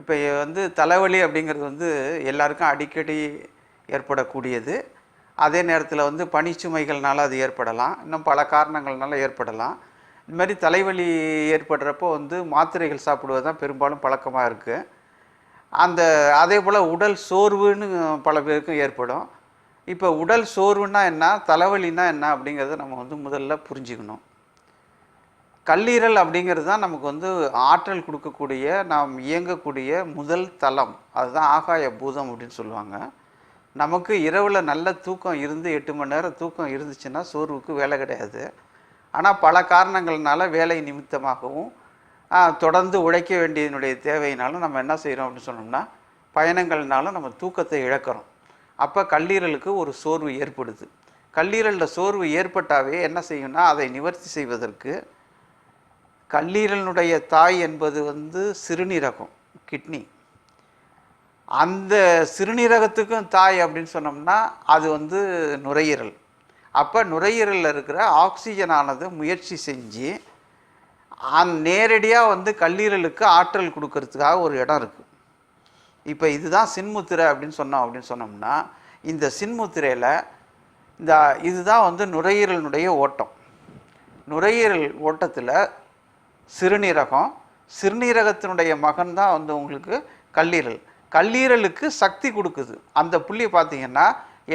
இப்போ வந்து தலைவலி அப்படிங்கிறது வந்து எல்லாருக்கும் அடிக்கடி ஏற்படக்கூடியது. அதே நேரத்தில் வந்து பனிச்சுமைகள்னால அது ஏற்படலாம். இன்னும் பல காரணங்கள்னால ஏற்படலாம். இந்த மாதிரி தலைவலி ஏற்படுறப்போ வந்து மாத்திரைகள் சாப்பிடுவது தான் பெரும்பாலும் பழக்கமாக இருக்குது அந்த அதே போல் உடல் சோர்வுன்னு பல பேருக்கும் ஏற்படும். இப்போ உடல் சோர்வுன்னா என்ன? தலைவலின்னா என்ன? அப்படிங்கிறத நம்ம வந்து முதல்ல புரிஞ்சுக்கணும். கல்லீரல் அப்படிங்கிறது தான் நமக்கு வந்து ஆற்றல் கொடுக்கக்கூடிய நாம் இயங்கக்கூடிய முதல் தளம். அதுதான் ஆகாய பூதம் அப்படின்னு சொல்லுவாங்க. நமக்கு இரவில் நல்ல தூக்கம் இருந்து எட்டு மணி நேரம் தூக்கம் இருந்துச்சுன்னா சோர்வுக்கு வேலை கிடையாது. ஆனால் பல காரணங்கள்னால வேலை நிமித்தமாகவும் தொடர்ந்து உழைக்க வேண்டியதனுடைய தேவையினாலும் நம்ம என்ன செய்கிறோம் அப்படின்னு சொன்னோம்னா பயணங்கள்னாலும் நம்ம தூக்கத்தை இழக்கிறோம். அப்போ கல்லீரலுக்கு ஒரு சோர்வு ஏற்படுது. கல்லீரலில் சோர்வு ஏற்பட்டாவே என்ன செய்யும்னா அதை நிவர்த்தி செய்வதற்கு கல்லீரலினுடைய தாய் என்பது வந்து சிறுநீரகம் கிட்னி அந்த சிறுநீரகத்துக்கும் தாய் அப்படின்னு சொன்னோம்னா அது வந்து நுரையீரல். அப்போ நுரையீரலில் இருக்கிற ஆக்சிஜனானது முயற்சி செஞ்சு அந் நேரடியாக வந்து கல்லீரலுக்கு ஆற்றல் கொடுக்கறதுக்காக ஒரு இடம் இருக்குது இப்போ இதுதான் சின்முத்திரை அப்படின்னு சொன்னோம் அப்படின்னு சொன்னோம்னா இந்த சின்முத்திரையில் இந்த இதுதான் வந்து நுரையீரலினுடைய ஓட்டம். நுரையீரல் ஓட்டத்தில் சிறுநீரகம் சிறுநீரகத்தினுடைய மகன் தான் வந்து உங்களுக்கு கல்லீரல். கல்லீரலுக்கு சக்தி கொடுக்குது. அந்த புள்ளி பார்த்தீங்கன்னா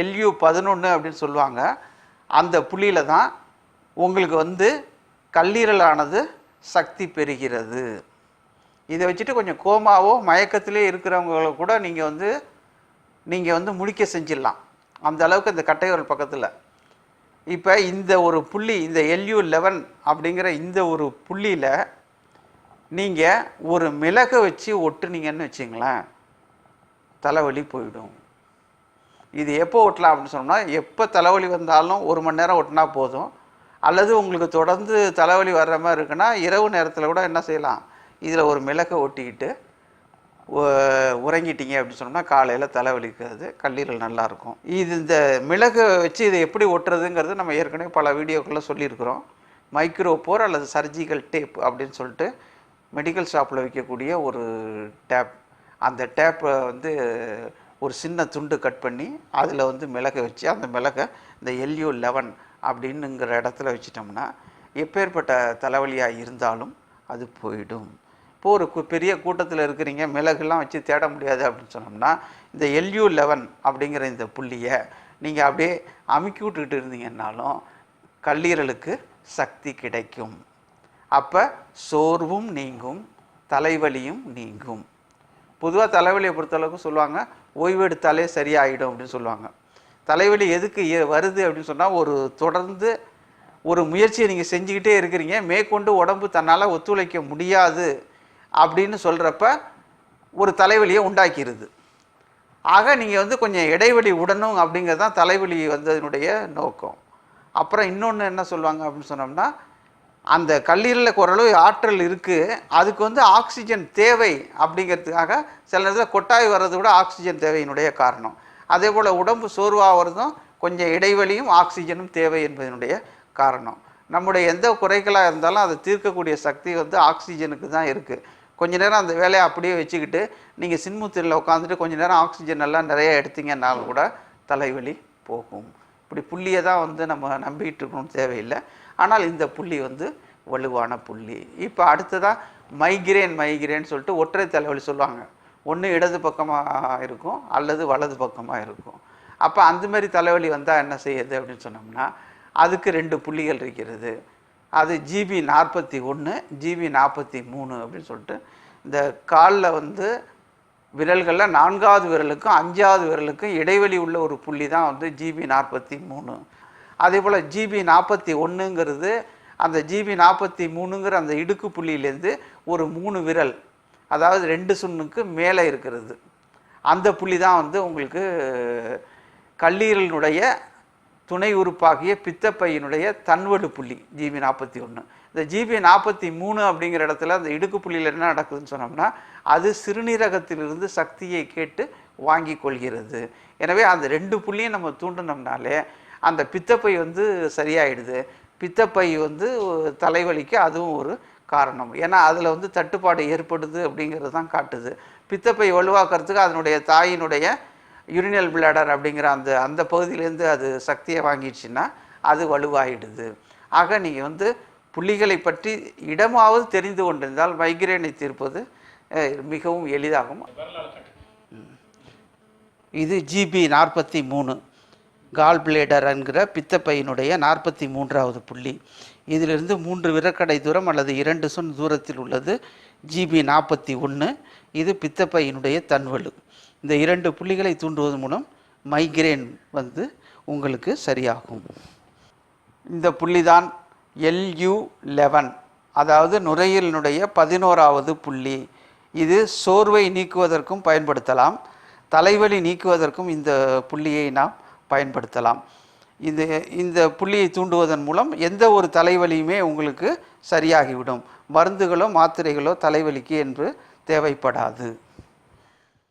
எல்யூ பதினொன்று அப்படின்னு சொல்லுவாங்க. அந்த புள்ளியில் தான் உங்களுக்கு வந்து கல்லீரலானது சக்தி பெறுகிறது. இதை வச்சுட்டு கொஞ்சம் கோமாவோ மயக்கத்திலே இருக்கிறவங்கள கூட நீங்கள் வந்து நீங்கள் வந்து முழிக்க செஞ்சிடலாம். அந்த அளவுக்கு இந்த கட்டையோரல் பக்கத்தில். இப்போ இந்த ஒரு புள்ளி இந்த எல்யூ லெவன் அப்படிங்கிற இந்த ஒரு புள்ளியில் நீங்கள் ஒரு மிளகை வச்சு ஒட்டுனீங்கன்னு வச்சிங்களேன் தலைவலி போயிடும். இது எப்போ ஒட்டலாம் அப்படின்னு சொன்னால் எப்போ தலைவலி வந்தாலும் ஒரு மணி நேரம் ஒட்டினா போதும். அல்லது உங்களுக்கு தொடர்ந்து தலைவலி வர்ற மாதிரி இருக்குன்னா இரவு நேரத்தில் கூட என்ன செய்யலாம்? இதில் ஒரு மிளகை ஒட்டிக்கிட்டு உறங்கிட்டீங்க அப்படின்னு சொன்னோம்னா காலையில் தலைவலிக்காது கல்லீரல் நல்லாயிருக்கும். இது இந்த மிளகு வச்சு இதை எப்படி ஒட்டுறதுங்கிறது நம்ம ஏற்கனவே பல வீடியோக்களில் சொல்லியிருக்கிறோம். மைக்ரோ போர் அல்லது சர்ஜிக்கல் டேப் அப்படின்னு சொல்லிட்டு மெடிக்கல் ஷாப்பில் விற்கக்கூடிய ஒரு டேப். அந்த டேப்பை வந்து ஒரு சின்ன துண்டு கட் பண்ணி அதில் வந்து மிளகை வச்சு அந்த மிளகை இந்த எல்யூ லெவன் அப்படின்னுங்கிற இடத்துல வச்சிட்டோம்னா எப்பேற்பட்ட தலைவலியாக இருந்தாலும் அது போயிடும். இப்போ ஒரு கு- பெரிய கூட்டத்தில் இருக்கிறீங்க மிளகுலாம் வச்சு தேட முடியாது அப்படின்னு சொன்னோம்னா இந்த எல்யூ லெவன் அப்படிங்கிற இந்த புள்ளியை நீங்கள் அப்படியே அமுக்கி விட்டுக்கிட்டு இருந்தீங்கன்னாலும் கல்லீரலுக்கு சக்தி கிடைக்கும். அப்போ சோர்வும் நீங்கும் தலைவலியும் நீங்கும். பொதுவாக தலைவலியை பொறுத்தளவுக்கு சொல்லுவாங்க ஓய்வெடுத்தாலே சரியாயிடும் அப்படின்னு சொல்லுவாங்க. தலைவலி எதுக்கு ஏ- வருது அப்படின்னு சொன்னால் ஒரு தொடர்ந்து ஒரு முயற்சியை நீங்கள் செஞ்சுக்கிட்டே இருக்கிறீங்க மேற்கொண்டு உடம்பு தன்னால் ஒத்துழைக்க முடியாது. அப்படின்னு சொல்கிறப்ப ஒரு தலைவலியை உண்டாக்கிடுது ஆக நீங்கள் வந்து கொஞ்சம் இடைவெளி விடணும் அப்படிங்கிறது தான் தலைவலி வந்ததனுடைய நோக்கம். அப்புறம் இன்னொன்று என்ன சொல்லுவாங்க அப்படின்னு சொன்னோம்னா அந்த கல்லீரலில் ஓரளவு ஆற்றல் இருக்குது அதுக்கு வந்து ஆக்சிஜன் தேவை அப்படிங்கிறதுக்காக சில நேரத்தில் கொட்டாய் வர்றது கூட ஆக்சிஜன் தேவையினுடைய காரணம். அதே போல் உடம்பு சோர்வாகிறதும் கொஞ்சம் இடைவெளியும் ஆக்சிஜனும் தேவை என்பதனுடைய காரணம். நம்முடைய எந்த குறைகளாக இருந்தாலும் அதை தீர்க்கக்கூடிய சக்தி வந்து ஆக்சிஜனுக்கு தான் இருக்குது கொஞ்ச நேரம் அந்த வேலையை அப்படியே வச்சுக்கிட்டு நீங்கள் சின்முத்திரையில் உட்காந்துட்டு கொஞ்ச நேரம் ஆக்சிஜன் எல்லாம் நிறைய எடுத்தீங்கன்னாலும் கூட தலைவலி போகும். இப்படி புள்ளியை தான் வந்து நம்ம நம்பிக்கிட்டு இருக்கணும்னு தேவையில்லை. ஆனால் இந்த புள்ளி வந்து வலுவான புள்ளி. இப்போ அடுத்ததாக மைக்ரேன் மைக்ரேன் சொல்லிட்டு ஒற்றை தலைவலி சொல்லுவாங்க. ஒன்று இடது பக்கமாக இருக்கும் அல்லது வலது பக்கமாக இருக்கும். அப்போ அந்த மாதிரி தலைவலி வந்தால் என்ன செய்யுது அப்படின்னு சொன்னோம்னா அதுக்கு ரெண்டு புள்ளிகள் இருக்கிறது. அது ஜிபி நாற்பத்தி ஒன்று ஜிபி நாற்பத்தி மூணு அப்படின்னு சொல்லிட்டு இந்த காலில் வந்து விரல்களில் நான்காவது விரலுக்கும் அஞ்சாவது விரலுக்கும் இடைவெளி உள்ள ஒரு புள்ளி தான் வந்து ஜிபி நாற்பத்தி மூணு. அதே போல் ஜிபி நாற்பத்தி ஒன்றுங்கிறது அந்த ஜிபி நாற்பத்தி மூணுங்கிற அந்த இடுக்கு புள்ளியிலேருந்து ஒரு மூணு விரல் அதாவது ரெண்டு சுண்ணுக்கு மேலே இருக்கிறது. அந்த புள்ளி தான் வந்து உங்களுக்கு கல்லீரலினுடைய துணை உறுப்பாகிய பித்தப்பையினுடைய தன்வடு புள்ளி ஜிபி நாற்பத்தி ஒன்று இந்த ஜிபி நாற்பத்தி மூணு அப்படிங்கிற இடத்துல அந்த இடுக்கு புள்ளியில் என்ன நடக்குதுன்னு சொன்னோம்னா அது சிறுநீரகத்திலிருந்து சக்தியை கேட்டு வாங்கி கொள்கிறது. எனவே அந்த ரெண்டு புள்ளியும் நம்ம தூண்டினோம்னாலே அந்த பித்தப்பை வந்து சரியாயிடுது. பித்தப்பை வந்து தலைவலிக்கு அதுவும் ஒரு காரணம். ஏன்னா அதில் வந்து தட்டுப்பாடு ஏற்படுது அப்படிங்கிறது தான் காட்டுது. பித்தப்பை வலுவாக்குறதுக்கு அதனுடைய தாயினுடைய யூரினல் பிளாடர் அப்படிங்கிற அந்த அந்த பகுதியிலேருந்து அது சக்தியை வாங்கிடுச்சுன்னா அது வலுவாகிடுது ஆக நீங்கள் வந்து புள்ளிகளை பற்றி இடமாவது தெரிந்து கொண்டிருந்தால் மைக்ரேனை தீர்ப்பது மிகவும் எளிதாகும். இது ஜிபி நாற்பத்தி மூணு கால் பிளேடர் என்கிற பித்தப்பையினுடைய நாற்பத்தி மூன்றாவது புள்ளி. இதிலிருந்து மூன்று விரக்கடை தூரம் அல்லது இரண்டு சொன் தூரத்தில் உள்ளது ஜிபி நாற்பத்தி ஒன்று இது பித்தப்பையினுடைய தன்வலு. இந்த இரண்டு புள்ளிகளை தூண்டுவதன் மூலம் மைக்ரேன் வந்து உங்களுக்கு சரியாகும். இந்த புள்ளி தான் எல்யூ லெவன் அதாவது நுரையீரலினுடைய பதினோராவது புள்ளி. இது சோர்வை நீக்குவதற்கும் பயன்படுத்தலாம். தலைவலி நீக்குவதற்கும் இந்த புள்ளியை நாம் பயன்படுத்தலாம். இது இந்த புள்ளியை தூண்டுவதன் மூலம் எந்த ஒரு தலைவலியுமே உங்களுக்கு சரியாகிவிடும். மருந்துகளோ மாத்திரைகளோ தலைவலிக்கு என்று தேவைப்படாது.